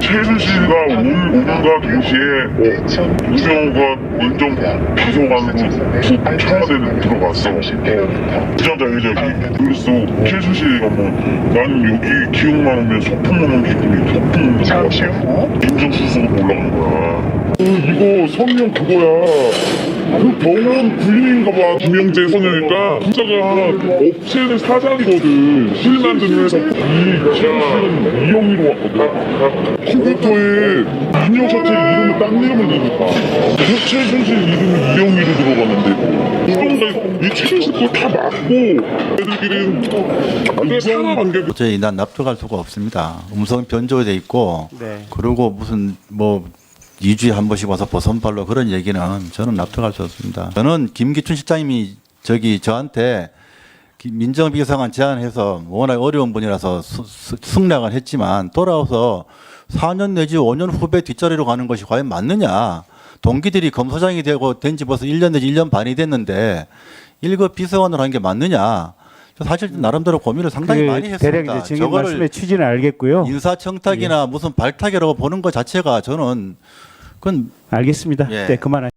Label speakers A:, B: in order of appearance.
A: 최순실과 올- 오늘과 동시에 어, 우병우가 민정 비서관으로 툭 청와대에 들어갔어. 부자자 회장이. 그래서 최순실이가 뭐 나는 여기 기억만 하면 소풍 오는 기분이 소풍
B: 후
A: 민정수석으로 올라간 거야. 어, 이거 성명 그거야. 그 병원 군인인가 봐. 김영재 성형외과. 부자가 업체는 사장이거든. 실 만드는 회사. 이 최순실은 이영희로 왔거든. 컴퓨터에 인형사태 이름을 딴 이름을 넣으니까. 그 최순실 이름이 이영희로 들어갔는데. 그런가 이 최순실 거다 맞고 애들끼리는 그게 상하관계
C: 도저히 난 납득할 수가 없습니다. 음성 변조돼 있고
D: 네.
C: 그리고 무슨 뭐 2주에 한 번씩 와서 버선발로 그런 얘기는 저는 납득할 수 없습니다. 저는 김기춘 실장님이 저기 저한테 기- 민정비서관 제안해서 워낙 어려운 분이라서 수- 수- 승낙을 했지만 돌아와서 4년 내지 5년 후배 뒷자리로 가는 것이 과연 맞느냐. 동기들이 검사장이 되고 된 지 벌써 1년 내지 1년 반이 됐는데 1급 비서관으로 한게 맞느냐. 저 사실 나름대로 고민을 상당히 많이
D: 그
C: 했습니다.
D: 대략 이제 지금
C: 저거를
D: 말씀의 취지는 알겠고요.
C: 인사청탁이나 무슨 발탁이라고 보는 것 자체가 저는 그건
D: 알겠습니다.
C: 예.
D: 네, 그만하.